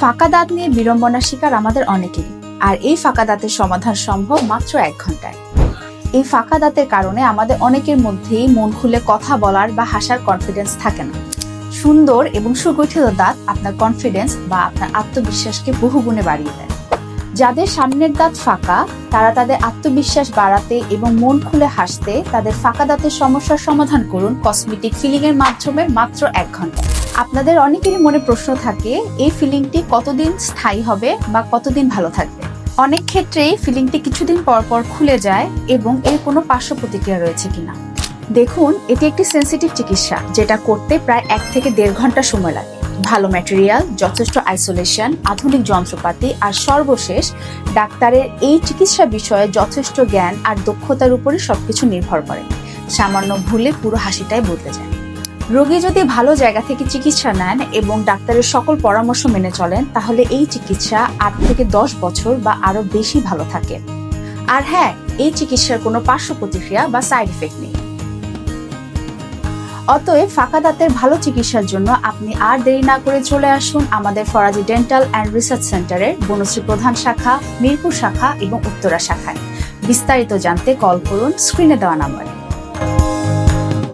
ফাঁকা দাঁত নিয়ে বিড়ম্বনার শিকার আমাদের অনেকেরই। আর এই ফাঁকা দাঁতের সমাধান সম্ভব মাত্র এক ঘন্টায়। এই ফাঁকা দাঁতের কারণে আমাদের অনেকের মধ্যেই মন খুলে কথা বলার বা হাসার কনফিডেন্স থাকে না। সুন্দর এবং সুগঠিত দাঁত আপনার কনফিডেন্স বা আপনার আত্মবিশ্বাসকে বহুগুণে বাড়িয়ে দেয়। যাদের সামনের দাঁত ফাঁকা, তারা তাদের আত্মবিশ্বাস বাড়াতে এবং মন খুলে হাসতে তাদের ফাঁকা দাঁতের সমস্যার সমাধান করুন কসমেটিক ফিলিং এর মাধ্যমে মাত্র এক ঘণ্টা। আপনাদের অনেকেরই মনে প্রশ্ন থাকে, এই ফিলিংটি কতদিন স্থায়ী হবে বা কতদিন ভালো থাকবে? অনেক ক্ষেত্রেই ফিলিংটি কিছুদিন পর পর খুলে যায় এবং এর কোনো পার্শ্ব প্রতিক্রিয়া রয়েছে কিনা? দেখুন, এটি একটি সেন্সিটিভ চিকিৎসা, যেটা করতে প্রায় এক থেকে দেড় ঘণ্টা সময় লাগে। ভালো ম্যাটেরিয়াল যথেষ্ট আইসোলেশন আধুনিক যন্ত্রপাতি আর সর্বশেষ ডাক্তারের এই চিকিৎসা বিষয়ে যথেষ্ট জ্ঞান আর দক্ষতার উপরে সবকিছু নির্ভর করে। সামান্য ভুলে পুরো হাসিটাই বদলে যায়। রোগী যদি ভালো জায়গা থেকে চিকিৎসা নেন এবং ডাক্তারের সকল পরামর্শ মেনে চলেন, তাহলে এই চিকিৎসা আট থেকে দশ বছর বা আরও বেশি ভালো থাকে। আর হ্যাঁ এই চিকিৎসার কোনো পার্শ্ব প্রতিক্রিয়া বা সাইড ইফেক্ট নেই। অতএব ফাঁকা দাঁতের ভালো চিকিৎসার জন্য আপনি আর দেরি না করে চলে আসুন আমাদের ফরাজি ডেন্টাল অ্যান্ড রিসার্চ সেন্টারের বনশ্রী প্রধান শাখা, মিরপুর শাখা এবং উত্তরা শাখায়। বিস্তারিত জানতে কল করুন স্ক্রিনে দেওয়া নাম্বারে।